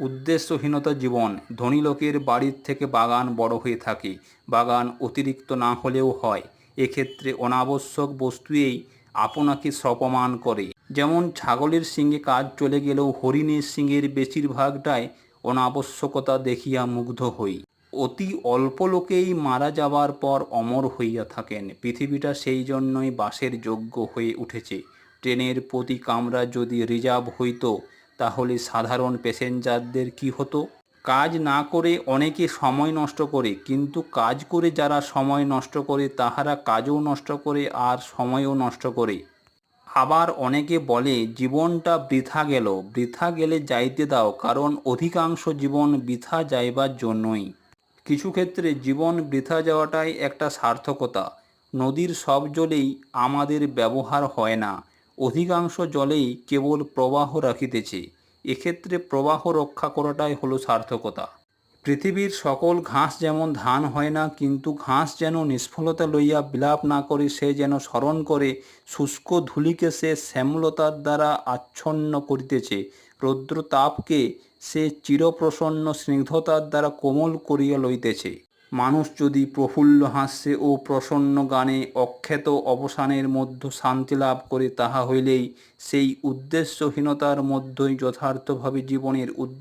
উদ্দেশ্যহীনতা জীবন, ধনী লোকের বাড়ির থেকে বাগান বড় হয়ে থাকে। বাগান অতিরিক্ত না হলেও হয়। এক্ষেত্রে অনাবশ্যক বস্তুয়েই আপনাকে সপমান করে। যেমন ছাগলের সিংহে কাজ চলে গেলেও হরিণের সিংহের বেশিরভাগটাই অনাবশ্যকতা দেখিয়া মুগ্ধ হই। অতি অল্প লোকেই মারা যাবার পর অমর হইয়া থাকেন। পৃথিবীটা সেই জন্যই বাসের যোগ্য হয়ে উঠেছে। ট্রেনের প্রতি কামরা যদি রিজার্ভ হইতো তাহলে সাধারণ প্যাসেঞ্জারদের কি হতো? কাজ না করে অনেকে সময় নষ্ট করে, কিন্তু কাজ করে যারা সময় নষ্ট করে, তাহারা কাজও নষ্ট করে আর সময়ও নষ্ট করে। আবার অনেকে বলে, জীবনটা বৃথা গেল, বৃথা গেলে যাইতে দাও, কারণ অধিকাংশ জীবন বৃথা যাইবার জন্যই। কিছু ক্ষেত্রে জীবন বৃথা যাওয়াটাই একটা সার্থকতা। নদীর সব জলেই আমাদের ব্যবহার হয় না। অধিকাংশ জলেই কেবল প্রবাহ রাখিতেছে। এক্ষেত্রে প্রবাহ রক্ষা করাটাই হলো সার্থকতা। পৃথিবীর সকল ঘাস যেমন ধান হয় না, কিন্তু ঘাস যেন নিষ্ফলতা লইয়া বিলাপ না করে, সে যেন স্মরণ করে, শুষ্ক ধূলিকে সে শ্যামলতার দ্বারা আচ্ছন্ন করিতেছে। রৌদ্র তাপকে সে চিরপ্রসন্ন স্নিগ্ধতার দ্বারা কোমল করিয়া লইতেছে। মানুষ যদি প্রফুল্ল হাস্যে ও প্রসন্ন গানে অক্ষেত অবসানের মধ্য শান্তি লাভ করে তাহা হইলেই সেই উদ্দেশ্যহীনতার মধ্যই যথার্থভাবে জীবনের উদ্দেশ্য